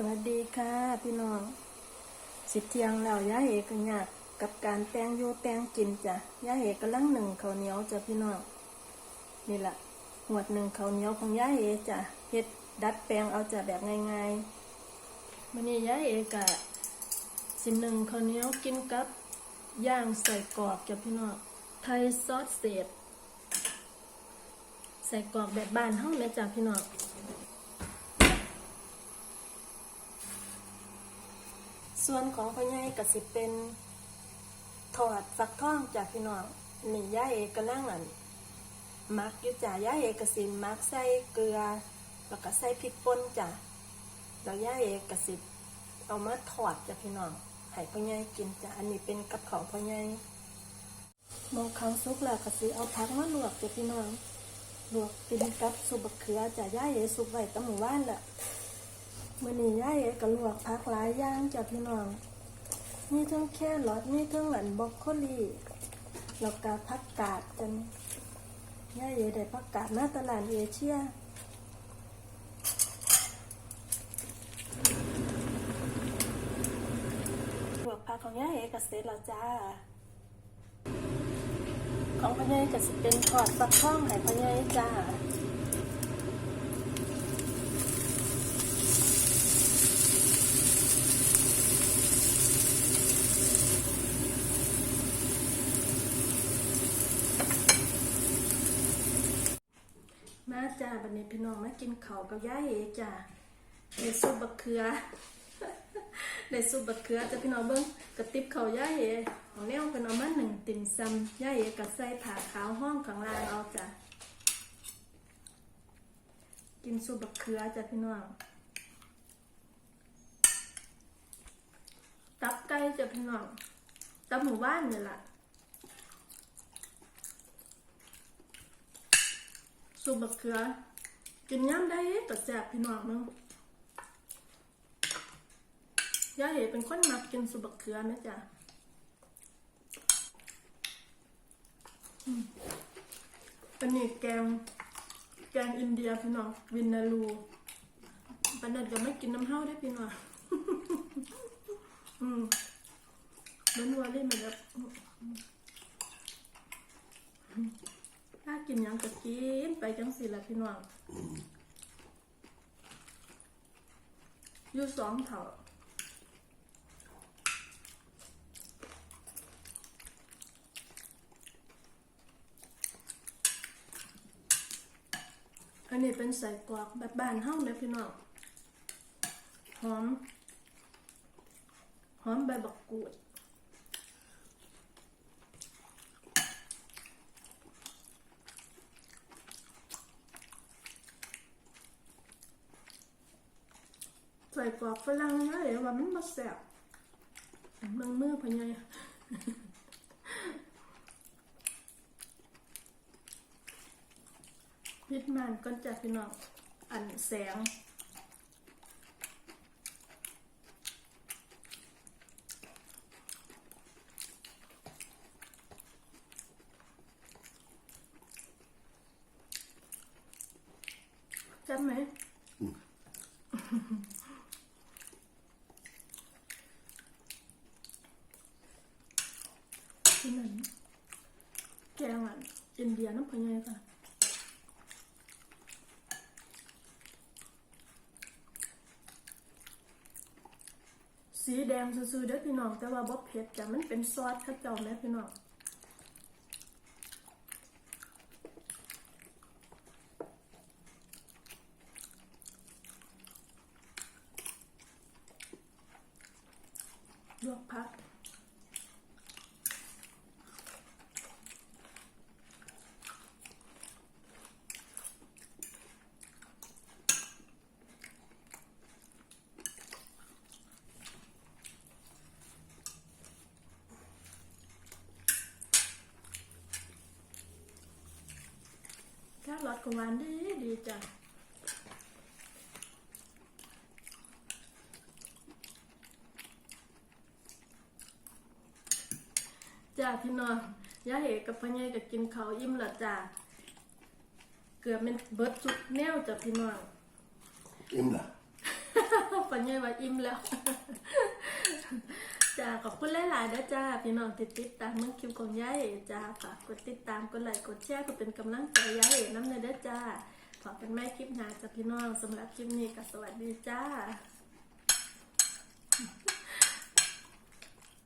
สวัสดีค่ะพี่น้อง สิเทียงแล้วย่าเอกก็ยากกับการแตงอยู่แตงกินจ้ะย่าเอกกำลังหนึ่งข้าวเหนียวจ้ะพี่น้องนี่แหละหวดหนึ่งข้าวเหนียวของย่าเอกจ้ะเฮ็ดดัดแปลงเอาจ้ะแบบง่ายๆวันนี้ย่าเอกอะสิหนึ่งข้าวเหนียวกินกับย่างใส่กรอบจ้ะพี่น้องไทยซอสเศษใส่กรอบแบบบ้านเฮาแม่จ้ะพี่น้อง ส่วนของพ่อใหญ่ก็สิเป็นทอดฟักท่องจากพี่น้องนี่ย่าเอกกำลังอันมักยู่จ้ะย่าเอกก็สิมักใส่เกลือ แล้วก็ใส่พริกป่นจ้ะแล้วย่าเอกก็สิเอามาทอดจ้ะพี่น้องให้พ่อใหญ่กินจ้ะอันนี้เป็นกับของพ่อใหญ่หมองเขาวสุกแล้วก็สิเอาผักมาลวกจ้ะพี่น้องลวกกินกับซุปบะเขือจ้ะย่าเอกสุกไว้ตั้งหมู่บ้านแหละ มื่อนี้ย่าเอ๋ก็ลวกผักหลายย่างจ้ะพี่น้องมีทั้งแค่รอทมีทั้งหลันบรอกโคลีแล้วก็ผักกาดจันย่าเอ๋ได้ผักกาดมาตลาดเอเชียลวกผักของย่าเอ๋กเสร็จแล้วจ้า ของพ่อใหญ่ก็สิเป็นทอดปลาท่องให้พ่อใหญ่จ้า มาจ้าบันนี้พี่น้องมากินเขากับย่าเอจ้าได้ซุปบะเขือได้ซุปบะเขือจะพี่น้องเบิ้งกระติบเขาย่าเอของแนวเป็นเอามาหนึ่งติ่มซำย่าเอกับใส่ผ่าขาวห้องข้างล่างเอาจ้ะกินซุปบะเขือจ้ะพี่น้องตับไก่จ้ะพี่น้องตับหมู่บ้านนี่แหละ ซุปบะเขือ กินย่ำได้ก็แซ่บพี่น้องเนาะย่าเห็เป็นคนมักกินซุปบะเขือไหมจ๊ะอืมอันนี้แกง แกงอินเดียพี่น้องวินนาลูปันเด็ดก็ไม่กินน้ำเห้าได้พี่น้องอืมเหมือนวัวเล่นมันแบบ ถ้ากินยังก็กินไปจังสิละพี่น้องอยู่สองเถาอันนี้เป็นใส่กรอกแบบบ้านเฮ้าเลยพี่น้องหอม หอมใบบักกูด กรอกฝรั่งเลยว่ามันมาแสบเมืองมือพะไงพิดมันก็จะพี่น้องอันแสงจำไหม ที่นั่นแกงอะอินเดียน้ำพะไงค่ะสีแดงซื่อๆเด้อพี่น้องแต่ว่าบ่เผ็ดจ้ะมันเป็นซอสข้าวเจ้าแม่พี่น้องลวกผัก รสของหวานดีดีจ้ะจ้าพี่น้องย่าเหกับพ่อใหญ่ก็กินข้าวอิ่มละจ้าเกือบเป็นเบิร์ดจุดแนวจ้ะพี่น้อง Imla. พ่อใหญ่ใหญ่ว่าอิ่มแล้ว จ้าขอบคุณหลายๆนะจ้าพี่น้องติดติดตามเมืองคิวของยายเอจ้าฝากกดติดตามกดไลค์กดแชร์กดเป็นกำลังใจยาเอน้ำเนยเด้อจ้าขอเป็นแม่คลิปหน้าจ้าพี่น้องสำหรับคลิปนี้ก็สวัสดีจ้า